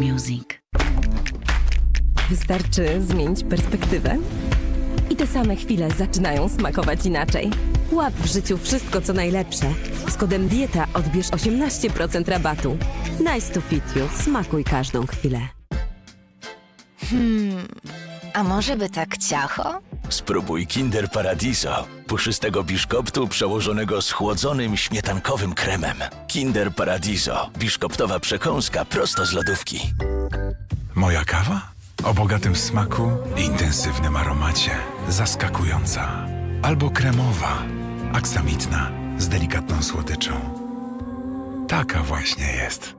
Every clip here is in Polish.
Music. Wystarczy zmienić perspektywę i te same chwile zaczynają smakować inaczej. Łap w życiu wszystko, co najlepsze. Z kodem DIETA odbierz 18% rabatu. Nice to fit you. Smakuj każdą chwilę. A może by tak ciacho? Spróbuj Kinder Paradiso, puszystego biszkoptu przełożonego schłodzonym śmietankowym kremem. Kinder Paradiso, biszkoptowa przekąska prosto z lodówki. Moja kawa? O bogatym smaku i intensywnym aromacie. Zaskakująca. Albo kremowa, aksamitna, z delikatną słodyczą. Taka właśnie jest.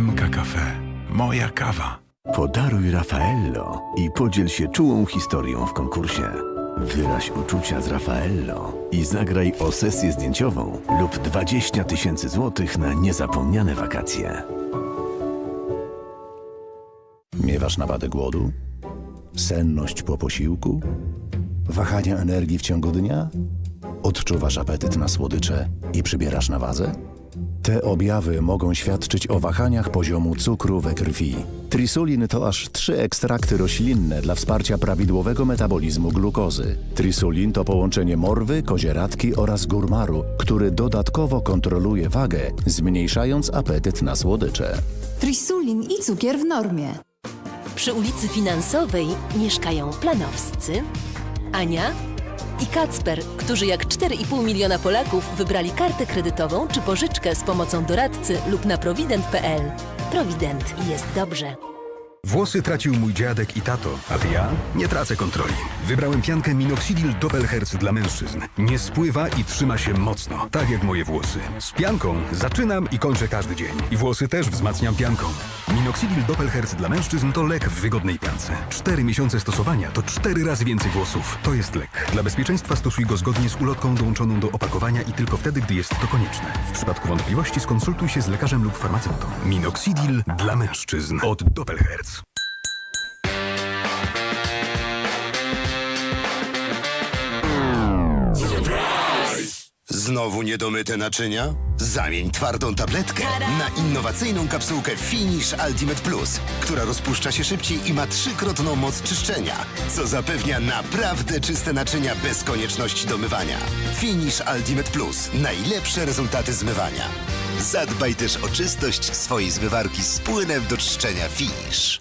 MK Cafe. Moja kawa. Podaruj Raffaello i podziel się czułą historią w konkursie. Wyraź uczucia z Raffaello i zagraj o sesję zdjęciową lub 20 tysięcy złotych na niezapomniane wakacje. Miewasz napadę głodu? Senność po posiłku? Wahania energii w ciągu dnia? Odczuwasz apetyt na słodycze i przybierasz na wadze? Te objawy mogą świadczyć o wahaniach poziomu cukru we krwi. Trisulin to aż trzy ekstrakty roślinne dla wsparcia prawidłowego metabolizmu glukozy. Trisulin to połączenie morwy, kozieradki oraz górmaru, który dodatkowo kontroluje wagę, zmniejszając apetyt na słodycze. Trisulin i cukier w normie. Przy ulicy Finansowej mieszkają planowscy, Ania i Kacper, którzy jak 4,5 miliona Polaków wybrali kartę kredytową czy pożyczkę z pomocą doradcy lub na provident.pl. Provident jest dobrze. Włosy tracił mój dziadek i tato, a ja nie tracę kontroli. Wybrałem piankę Minoxidil Doppelherz dla mężczyzn. Nie spływa i trzyma się mocno, tak jak moje włosy. Z pianką zaczynam i kończę każdy dzień. I włosy też wzmacniam pianką. Minoxidil Doppelherz dla mężczyzn to lek w wygodnej piance. Cztery miesiące stosowania to cztery razy więcej włosów. To jest lek. Dla bezpieczeństwa stosuj go zgodnie z ulotką dołączoną do opakowania i tylko wtedy, gdy jest to konieczne. W przypadku wątpliwości skonsultuj się z lekarzem lub farmaceutą. Minoxidil dla mężczyzn od Doppelherz. Znowu niedomyte naczynia? Zamień twardą tabletkę na innowacyjną kapsułkę Finish Ultimate Plus, która rozpuszcza się szybciej i ma trzykrotną moc czyszczenia, co zapewnia naprawdę czyste naczynia bez konieczności domywania. Finish Ultimate Plus. Najlepsze rezultaty zmywania. Zadbaj też o czystość swojej zmywarki z płynem do czyszczenia Finish.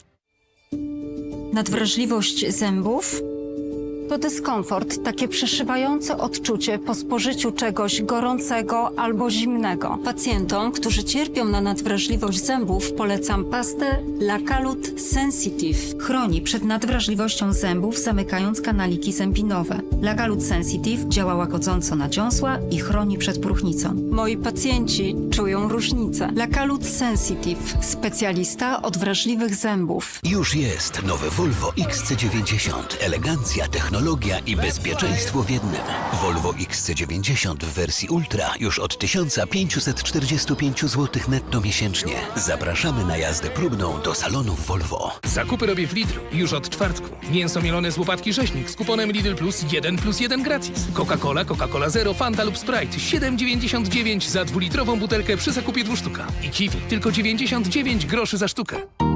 Nadwrażliwość zębów to dyskomfort, takie przeszywające odczucie po spożyciu czegoś gorącego albo zimnego. Pacjentom, którzy cierpią na nadwrażliwość zębów, polecam pastę Lacalut Sensitive. Chroni przed nadwrażliwością zębów, zamykając kanaliki zębinowe. Lacalut Sensitive działa łagodząco na dziąsła i chroni przed próchnicą. Moi pacjenci czują różnicę. Lacalut Sensitive, specjalista od wrażliwych zębów. Już jest nowy Volvo XC90. Elegancja, technologia i bezpieczeństwo w jednym. Volvo XC90 w wersji Ultra już od 1545 zł netto miesięcznie. Zapraszamy na jazdę próbną do salonów Volvo. Zakupy robię w Lidlu już od czwartku. Mięso mielone z łopatki rzeźnik z kuponem Lidl Plus 1 plus 1 gratis. Coca-Cola, Coca-Cola Zero, Fanta lub Sprite 7,99 za dwulitrową butelkę przy zakupie dwóch sztuka. I kiwi tylko 99 groszy za sztukę.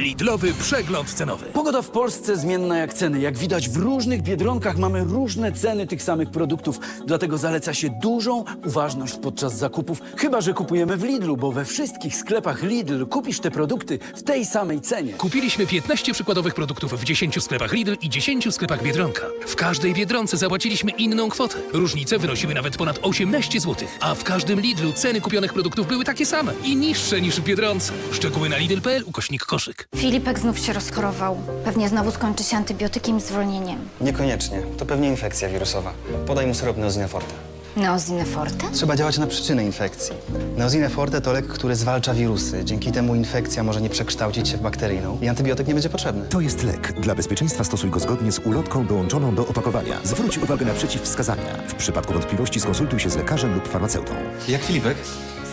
Lidlowy przegląd cenowy. Pogoda w Polsce zmienna jak ceny. Jak widać w różnych biedronkach mamy różne ceny tych samych produktów. Dlatego zaleca się dużą uważność podczas zakupów. Chyba, że kupujemy w Lidlu, bo we wszystkich sklepach Lidl kupisz te produkty w tej samej cenie. Kupiliśmy 15 przykładowych produktów w 10 sklepach Lidl i 10 sklepach Biedronka. W każdej Biedronce zapłaciliśmy inną kwotę. Różnice wynosiły nawet ponad 18 zł. A w każdym Lidlu ceny kupionych produktów były takie same i niższe niż w Biedronce. Szczegóły na lidl.pl ukośnik koszyk. Filipek znów się rozchorował. Pewnie znowu skończy się antybiotykiem i zwolnieniem. Niekoniecznie. To pewnie infekcja wirusowa. Podaj mu syrop Neozine Forte. Neozine Forte? Trzeba działać na przyczynę infekcji. Neozine Forte to lek, który zwalcza wirusy. Dzięki temu infekcja może nie przekształcić się w bakteryjną i antybiotyk nie będzie potrzebny. To jest lek. Dla bezpieczeństwa stosuj go zgodnie z ulotką dołączoną do opakowania. Zwróć uwagę na przeciwwskazania. W przypadku wątpliwości skonsultuj się z lekarzem lub farmaceutą. Jak Filipek?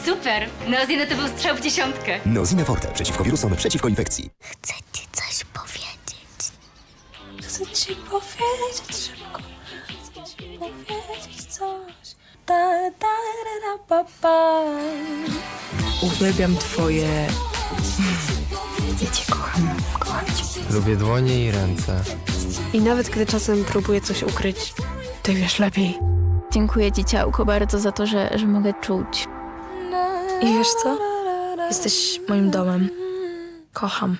Super! Neozine to był strzał w dziesiątkę. Neozine Forte. Przeciwko wirusom, przeciwko infekcji. Chcę ci coś powiedzieć. Chcę ci powiedzieć szybko. Chcę ci powiedzieć coś. Da, da, da, da, pa, pa. Uwielbiam twoje Ja cię kocham. Kocham cię. Lubię dłonie i ręce. I nawet gdy czasem próbuję coś ukryć, ty wiesz lepiej. Dziękuję ci, ciałko, bardzo za to, że, że mogę czuć. I wiesz co? Jesteś moim domem. Kocham.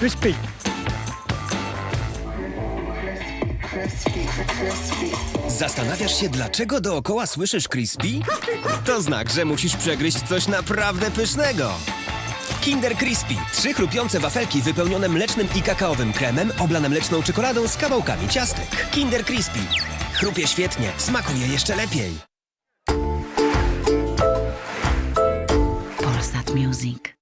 Crispy. Zastanawiasz się, dlaczego dookoła słyszysz crispy? To znak, że musisz przegryźć coś naprawdę pysznego. Kinder Crispy. Trzy chrupiące wafelki wypełnione mlecznym i kakaowym kremem, oblane mleczną czekoladą z kawałkami ciastek. Kinder Crispy. Chrupie świetnie, smakuje jeszcze lepiej. Polsat Music.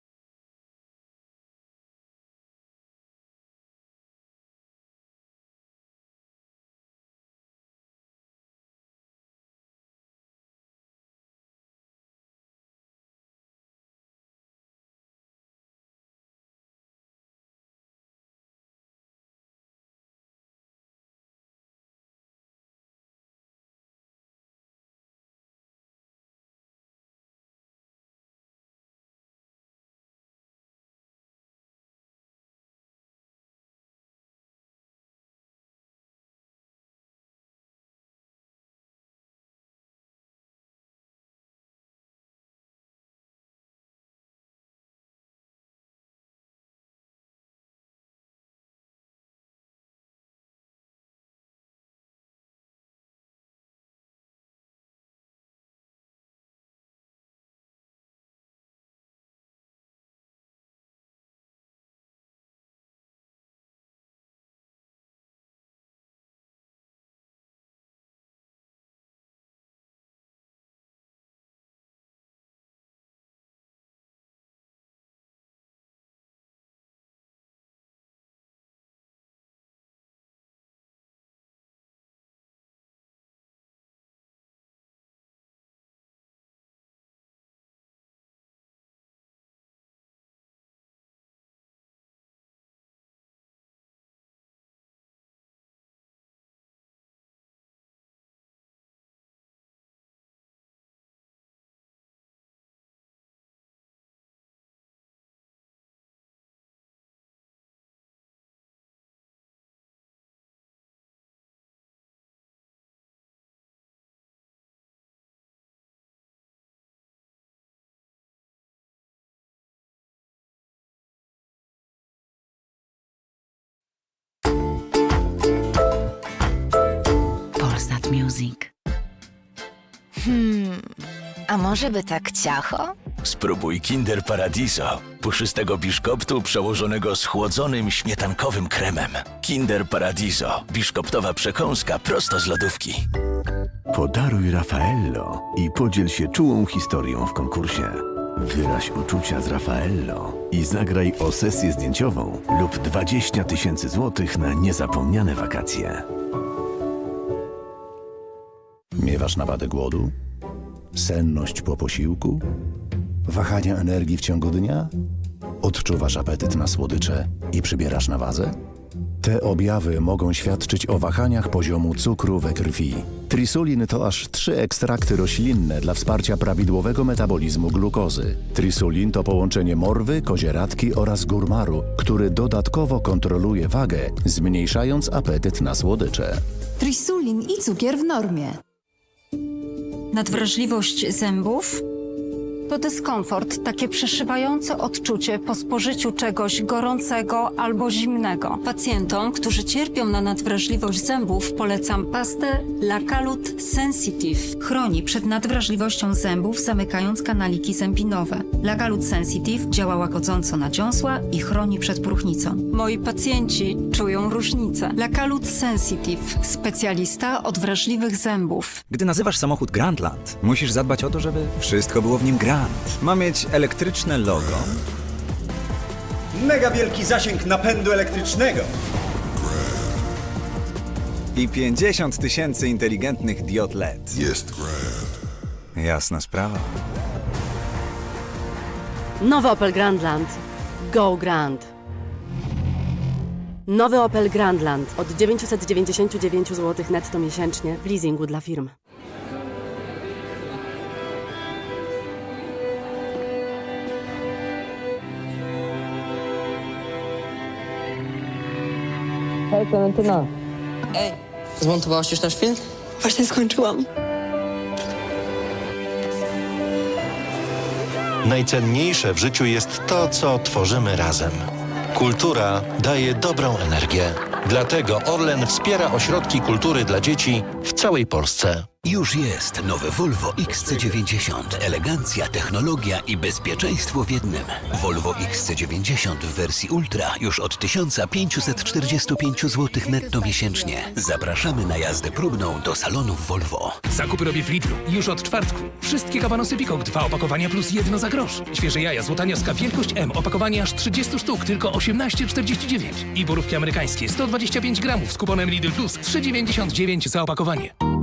Music. Hmm, a może by tak ciacho? Spróbuj Kinder Paradiso, puszystego biszkoptu przełożonego schłodzonym śmietankowym kremem. Kinder Paradiso, biszkoptowa przekąska prosto z lodówki. Podaruj Raffaello i podziel się czułą historią w konkursie. Wyraź uczucia z Raffaello i zagraj o sesję zdjęciową lub 20 tysięcy złotych na niezapomniane wakacje. Miewasz nawadę głodu? Senność po posiłku? Wahania energii w ciągu dnia? Odczuwasz apetyt na słodycze i przybierasz na wazę? Te objawy mogą świadczyć o wahaniach poziomu cukru we krwi. Trisulin to aż trzy ekstrakty roślinne dla wsparcia prawidłowego metabolizmu glukozy. Trisulin to połączenie morwy, kozieradki oraz gurmaru, który dodatkowo kontroluje wagę, zmniejszając apetyt na słodycze. Trisulin i cukier w normie. Nadwrażliwość zębów to dyskomfort, takie przeszywające odczucie po spożyciu czegoś gorącego albo zimnego. Pacjentom, którzy cierpią na nadwrażliwość zębów, polecam pastę Lacalut Sensitive. Chroni przed nadwrażliwością zębów, zamykając kanaliki zębinowe. Lacalut Sensitive działa łagodząco na dziąsła i chroni przed próchnicą. Moi pacjenci czują różnicę. Lacalut Sensitive, specjalista od wrażliwych zębów. Gdy nazywasz samochód Grandland, musisz zadbać o to, żeby wszystko było w nim Grand. Ma mieć elektryczne logo. Mega wielki zasięg napędu elektrycznego. i 50 tysięcy inteligentnych diod LED. Jest grand. Jasna sprawa. Nowy Opel Grandland. Go Grand. Nowy Opel Grandland od 999 zł netto miesięcznie w leasingu dla firm. Hej, Klementyna. Ej, zmontowałaś już nasz film? Właśnie skończyłam. Najcenniejsze w życiu jest to, co tworzymy razem. Kultura daje dobrą energię. Dlatego Orlen wspiera ośrodki kultury dla dzieci w całej Polsce. Już jest nowy Volvo XC90. Elegancja, technologia i bezpieczeństwo w jednym. Volvo XC90 w wersji Ultra już od 1545 zł netto miesięcznie. Zapraszamy na jazdę próbną do salonów Volvo. Zakupy robię w Lidlu już od czwartku. Wszystkie kabanosy Pikok, dwa opakowania plus jedno za grosz. Świeże jaja złotanioska wielkość M, opakowanie aż 30 sztuk, tylko 18,49. I borówki amerykańskie 125 gramów z kuponem Lidl Plus 3,99 za opakowanie.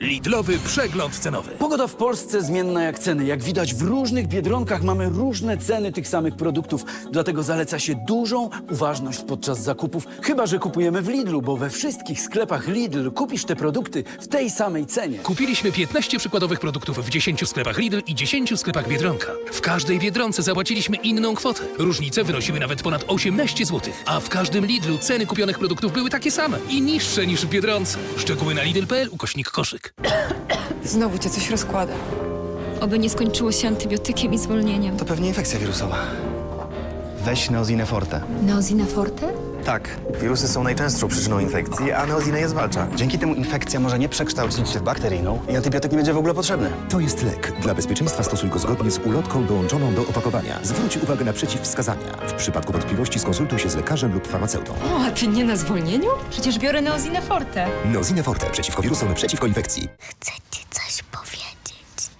Lidlowy przegląd cenowy. Pogoda w Polsce zmienna jak ceny. Jak widać w różnych biedronkach mamy różne ceny tych samych produktów, dlatego zaleca się dużą uważność podczas zakupów, chyba że kupujemy w Lidlu, bo we wszystkich sklepach Lidl kupisz te produkty w tej samej cenie. Kupiliśmy 15 przykładowych produktów w 10 sklepach Lidl i 10 sklepach Biedronka. W każdej Biedronce zapłaciliśmy inną kwotę. Różnice wynosiły nawet ponad 18 zł, a w każdym Lidlu ceny kupionych produktów były takie same i niższe niż w Biedronce. Szczegóły na lidl.pl ukośnik koszyk. Znowu cię coś rozkłada. Oby nie skończyło się antybiotykiem i zwolnieniem. To pewnie infekcja wirusowa. Weź Neozinę Forte. Neozina forte? Tak, wirusy są najczęstszą przyczyną infekcji, a neozina je zwalcza. Dzięki temu infekcja może nie przekształcić się w bakteryjną i antybiotyk nie będzie w ogóle potrzebny. To jest lek. Dla bezpieczeństwa stosuj go zgodnie z ulotką dołączoną do opakowania. Zwróć uwagę na przeciwwskazania. W przypadku wątpliwości skonsultuj się z lekarzem lub farmaceutą. O, a ty nie na zwolnieniu? Przecież biorę Neozinę forte. Neozine Forte przeciwko wirusom, przeciwko infekcji. Chcę ci coś powiedzieć.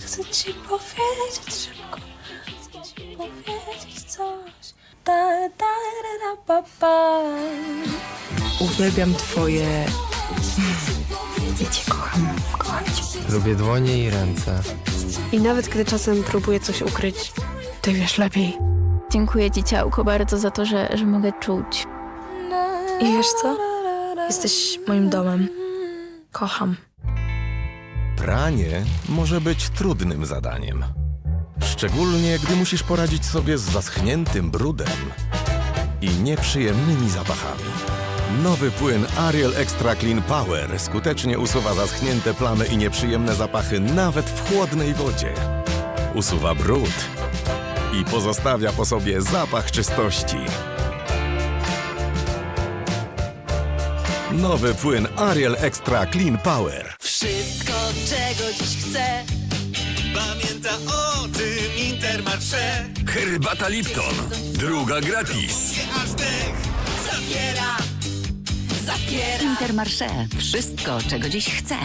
Chcę ci powiedzieć szybko. Uwielbiam twoje... Ja cię kocham. Kocham cię. Lubię dłonie i ręce. I nawet gdy czasem próbuję coś ukryć, ty wiesz lepiej. Dziękuję ci, ciałko, bardzo za to, że, że mogę czuć. I wiesz co? Jesteś moim domem. Kocham. Pranie może być trudnym zadaniem. Szczególnie gdy musisz poradzić sobie z zaschniętym brudem i nieprzyjemnymi zapachami. Nowy płyn Ariel Extra Clean Power skutecznie usuwa zaschnięte plamy i nieprzyjemne zapachy nawet w chłodnej wodzie. Usuwa brud i pozostawia po sobie zapach czystości. Nowy płyn Ariel Extra Clean Power. Wszystko, czego dziś chcę Pamięta o tym Intermarché Herbata Lipton. Druga gratis. Aż dech zabiera Zabiera Intermarché. Wszystko, czego dziś chcę.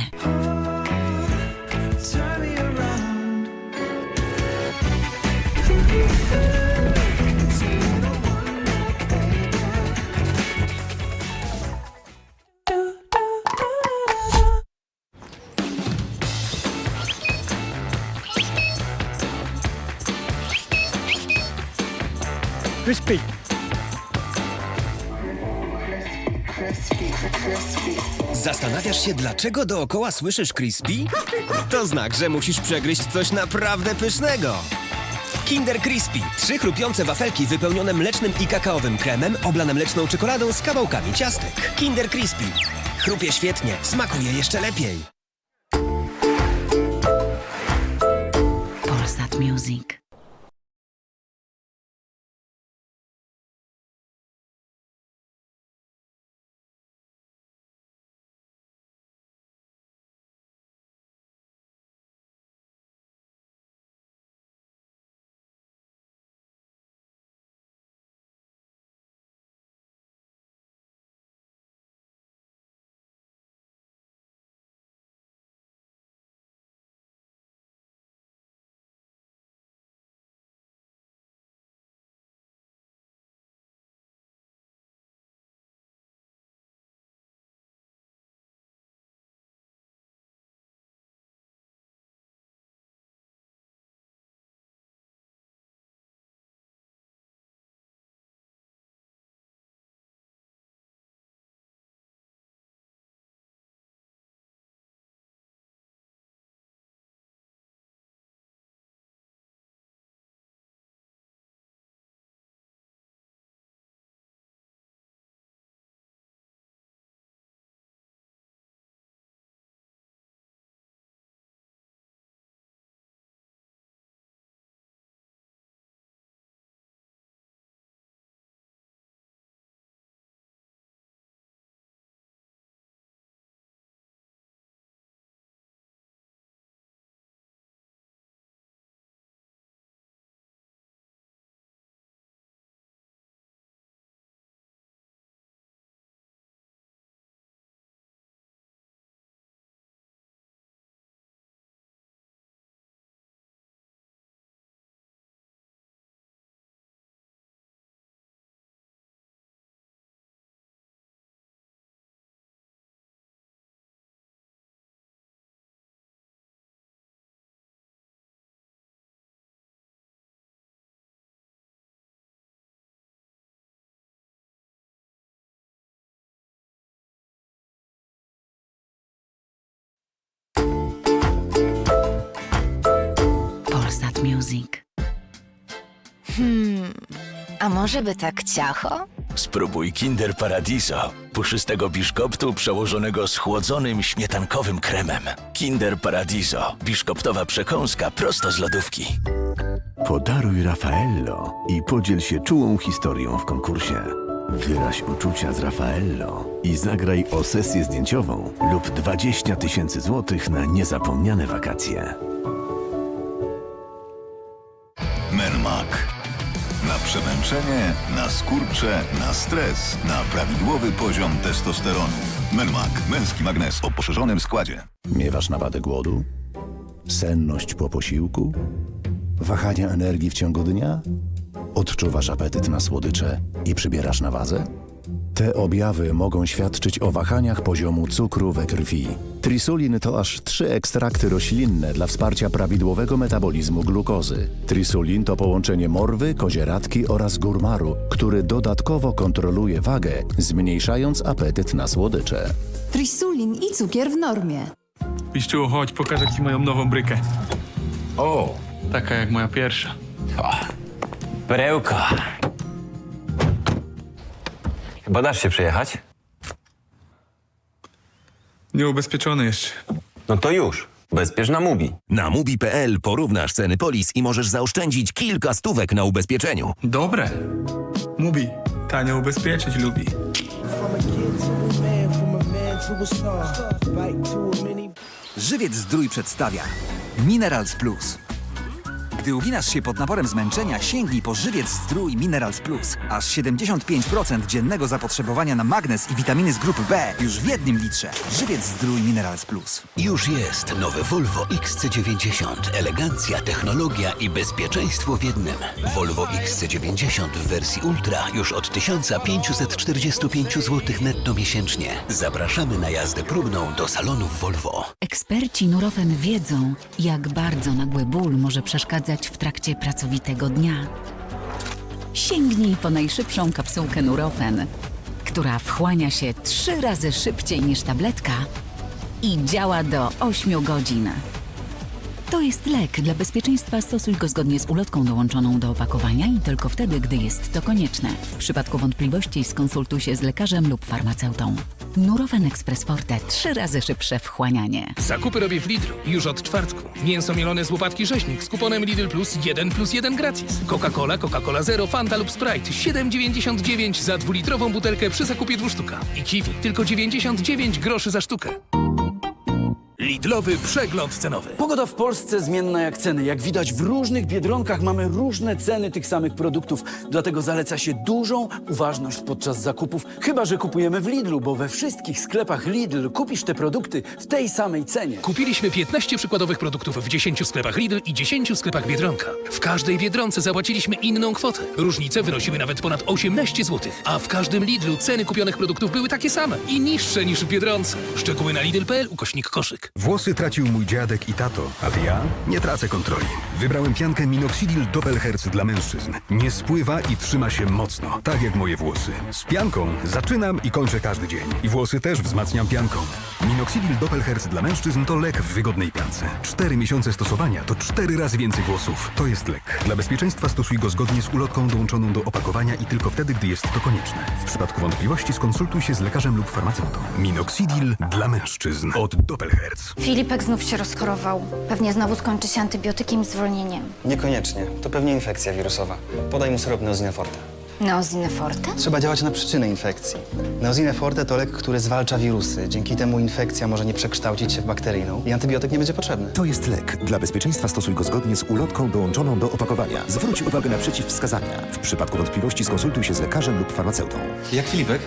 Crispy. Zastanawiasz się, dlaczego dookoła słyszysz Crispy? To znak, że musisz przegryźć coś naprawdę pysznego. Kinder Crispy. Trzy chrupiące wafelki wypełnione mlecznym i kakaowym kremem, oblane mleczną czekoladą z kawałkami ciastek. Kinder Crispy. Chrupie świetnie, smakuje jeszcze lepiej. Polsat Music. Hmm, a może by tak ciacho? Spróbuj Kinder Paradiso, puszystego biszkoptu przełożonego schłodzonym śmietankowym kremem. Kinder Paradiso, biszkoptowa przekąska prosto z lodówki. Podaruj Raffaello i podziel się czułą historią w konkursie. Wyraź uczucia z Raffaello i zagraj o sesję zdjęciową lub 20 tysięcy złotych na niezapomniane wakacje. Przemęczenie, na skurcze, na stres, na prawidłowy poziom testosteronu. Menmak. Męski magnes o poszerzonym składzie. Miewasz nawadę głodu? Senność po posiłku? Wahania energii w ciągu dnia? Odczuwasz apetyt na słodycze i przybierasz na wadze? Te objawy mogą świadczyć o wahaniach poziomu cukru we krwi. Trisulin to aż trzy ekstrakty roślinne dla wsparcia prawidłowego metabolizmu glukozy. Trisulin to połączenie morwy, kozieradki oraz górmaru, który dodatkowo kontroluje wagę, zmniejszając apetyt na słodycze. Trisulin i cukier w normie. Piściu, chodź, pokażę ci moją nową brykę. O, taka jak moja pierwsza. Perełko. Chyba dasz się przejechać? Nieubezpieczony jeszcze. No to już. Bezpiecz na Mubi. Na mubi.pl porównasz ceny polis i możesz zaoszczędzić kilka stówek na ubezpieczeniu. Dobre. Mubi. Tanio ubezpieczyć lubi. Żywiec Zdrój przedstawia Minerals Plus. Gdy uginasz się pod naporem zmęczenia, sięgnij po Żywiec Zdrój Minerals Plus. Aż 75% dziennego zapotrzebowania na magnez i witaminy z grupy B już w jednym litrze. Żywiec Zdrój Minerals Plus. Już jest nowy Volvo XC90. Elegancja, technologia i bezpieczeństwo w jednym. Volvo XC90 w wersji Ultra już od 1545 zł netto miesięcznie. Zapraszamy na jazdę próbną do salonów Volvo. Eksperci Nurofen wiedzą, jak bardzo nagły ból może przeszkadzać w trakcie pracowitego dnia. Sięgnij po najszybszą kapsułkę Nurofen, która wchłania się trzy razy szybciej niż tabletka i działa do 8 godzin. To jest lek. Dla bezpieczeństwa stosuj go zgodnie z ulotką dołączoną do opakowania i tylko wtedy, gdy jest to konieczne. W przypadku wątpliwości skonsultuj się z lekarzem lub farmaceutą. Nurofen Express Forte. Trzy razy szybsze wchłanianie. Zakupy robię w Lidlu już od czwartku. Mięso mielone z łopatki rzeźnik z kuponem Lidl Plus 1 plus 1 gratis. Coca-Cola, Coca-Cola Zero, Fanta lub Sprite 7,99 za dwulitrową butelkę przy zakupie dwóch sztuka. I kiwi tylko 99 groszy za sztukę. Lidlowy przegląd cenowy. Pogoda w Polsce zmienna jak ceny. Jak widać w różnych biedronkach mamy różne ceny tych samych produktów. Dlatego zaleca się dużą uważność podczas zakupów. Chyba, że kupujemy w Lidlu, bo we wszystkich sklepach Lidl kupisz te produkty w tej samej cenie. Kupiliśmy 15 przykładowych produktów w 10 sklepach Lidl i 10 sklepach Biedronka. W każdej Biedronce zapłaciliśmy inną kwotę. Różnice wynosiły nawet ponad 18 zł. A w każdym Lidlu ceny kupionych produktów były takie same i niższe niż w Biedronce. Szczegóły na lidl.pl ukośnik koszyk. Włosy tracił mój dziadek i tato, a ja nie tracę kontroli. Wybrałem piankę Minoxidil Doppelherz dla mężczyzn. Nie spływa i trzyma się mocno, tak jak moje włosy. Z pianką zaczynam i kończę każdy dzień. I włosy też wzmacniam pianką. Minoxidil Doppelherz dla mężczyzn to lek w wygodnej piance. Cztery miesiące stosowania to cztery razy więcej włosów. To jest lek. Dla bezpieczeństwa stosuj go zgodnie z ulotką dołączoną do opakowania i tylko wtedy, gdy jest to konieczne. W przypadku wątpliwości skonsultuj się z lekarzem lub farmaceutą. Minoxidil dla mężczyzn od Doppelherz. Filipek znów się rozchorował. Pewnie znowu skończy się antybiotykiem i zwolnieniem. Niekoniecznie. To pewnie infekcja wirusowa. Podaj mu syrop Neozine Forte. Neozine Forte? Trzeba działać na przyczynę infekcji. Neozine Forte to lek, który zwalcza wirusy. Dzięki temu infekcja może nie przekształcić się w bakteryjną i antybiotyk nie będzie potrzebny. To jest lek. Dla bezpieczeństwa stosuj go zgodnie z ulotką dołączoną do opakowania. Zwróć uwagę na przeciwwskazania. W przypadku wątpliwości skonsultuj się z lekarzem lub farmaceutą. Jak Filipek?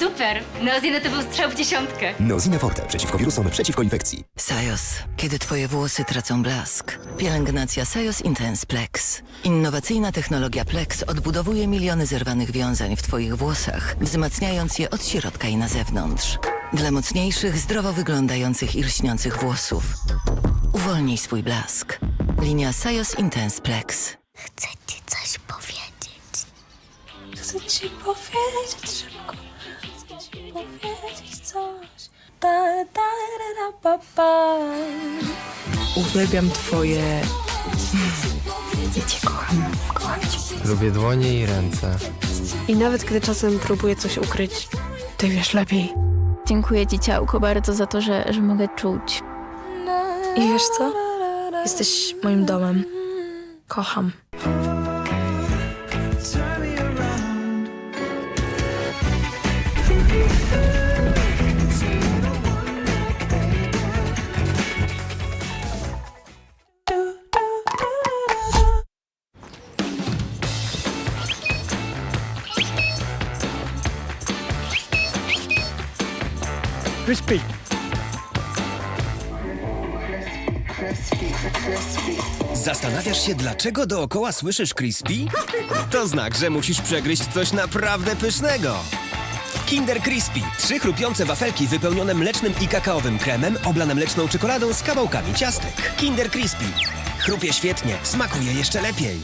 Super! Neozine to był strzał w dziesiątkę. Neozine Forte. Przeciwko wirusom, przeciwko infekcji. Sajos. Kiedy twoje włosy tracą blask. Pielęgnacja Sajos Intense Plex. Innowacyjna technologia Plex odbudowuje miliony zerwanych wiązań w twoich włosach, wzmacniając je od środka i na zewnątrz. Dla mocniejszych, zdrowo wyglądających i lśniących włosów. Uwolnij swój blask. Linia Sajos Intense Plex. Chcę ci coś powiedzieć. Chcę ci powiedzieć szybko. Powiedzieć coś. Da, da, da, da, pa, pa. Uwielbiam twoje Ja cię kocham. Kocham cię. Lubię dłonie i ręce. I nawet gdy czasem próbuję coś ukryć, ty wiesz lepiej. Dziękuję ci, ciałko, bardzo za to, że, że mogę czuć. I wiesz co? Jesteś moim domem. Kocham. Zastanawiasz się, dlaczego dookoła słyszysz Crispy? To znak, że musisz przegryźć coś naprawdę pysznego. Kinder Crispy. Trzy chrupiące wafelki wypełnione mlecznym i kakaowym kremem, oblane mleczną czekoladą z kawałkami ciastek. Kinder Crispy. Chrupie świetnie, smakuje jeszcze lepiej.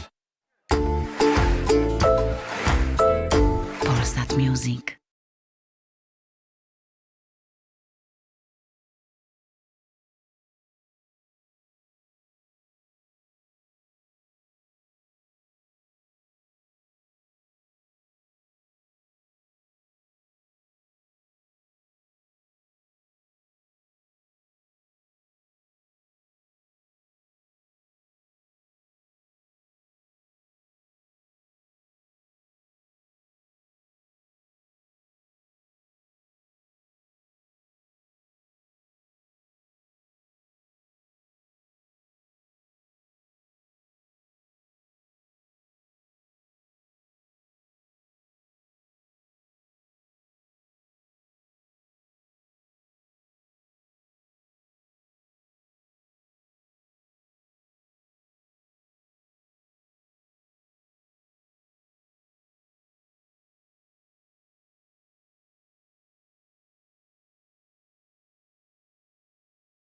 Polsat Music.